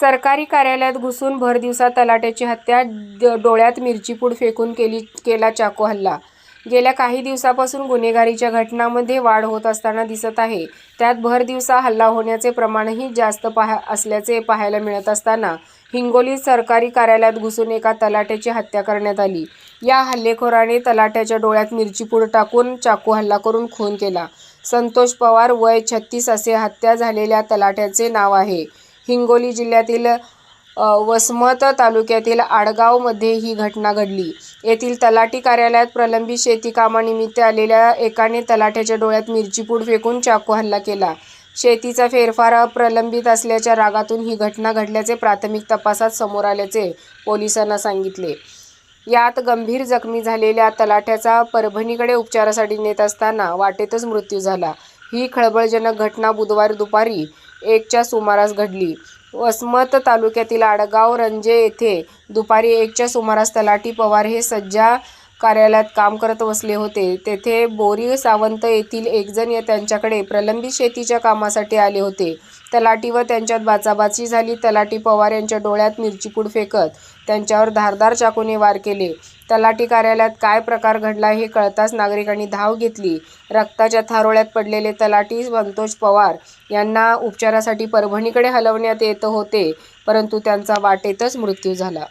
सरकारी कार्यालयात घुसून भरदिवसा तलाट्याची हत्या डोळ्यात मिरचीपूड फेकून केली केला चाकू हल्ला. गेल्या काही दिवसापासून गुन्हेगारीच्या घटनांमध्ये वाढ होत असताना दिसत आहे. त्यात भरदिवसा हल्ला होण्याचे प्रमाणही जास्त पाहा असल्याचे पाहायला मिळत असताना हिंगोलीत सरकारी कार्यालयात घुसून एका तलाट्याची हत्या करण्यात आली. या हल्लेखोराने तलाट्याच्या डोळ्यात मिरचीपूड टाकून चाकू हल्ला करून खून केला. संतोष पवार वय छत्तीस असे हत्या झालेल्या तलाट्याचे नाव आहे. हिंगोली जिल्ह्यातील वसमत तालुक्यातील आडगावमध्ये ही घटना घडली. येथील तलाठी कार्यालयात प्रलंबित शेती कामानिमित्त आलेल्या एकाने तलाठ्याच्या डोळ्यात मिरचीपूड फेकून चाकू हल्ला केला. शेतीचा फेरफार प्रलंबित असल्याच्या रागातून ही घटना घडल्याचे प्राथमिक तपासात समोर आल्याचे पोलिसांना सांगितले. यात गंभीर जखमी झालेल्या तलाठ्याचा परभणीकडे उपचारासाठी नेत असताना वाटेतच मृत्यू झाला. ही खळबळजनक घटना बुधवारी दुपारी एकच्या सुमारास घडली. वसमत तालुक्यातील आडगाव रंजे येथे दुपारी एकच्या सुमारास तलाठी पवार हे सज्जा कार्यालयात काम करत बसले होते. तेथे बोरी सावंत येथील एकजण या त्यांच्याकडे प्रलंबित शेतीच्या कामासाठी आले होते. तलाटी व त्यांच्यात बाचाबाची झाली. तलाठी पवार यांच्या डोळ्यात मिरचीपूड फेकत त्यांच्यावर धारदार चाकूने वार केले. तलाठी कार्यालयात काय प्रकार घडला हे कळताच नागरिकांनी धाव घेतली. रक्ताच्या थारोळ्यात पडलेले तलाठी संतोष पवार यांना उपचारासाठी परभणीकडे हलवण्यात येत होते परंतु त्यांचा वाटेतच मृत्यू झाला.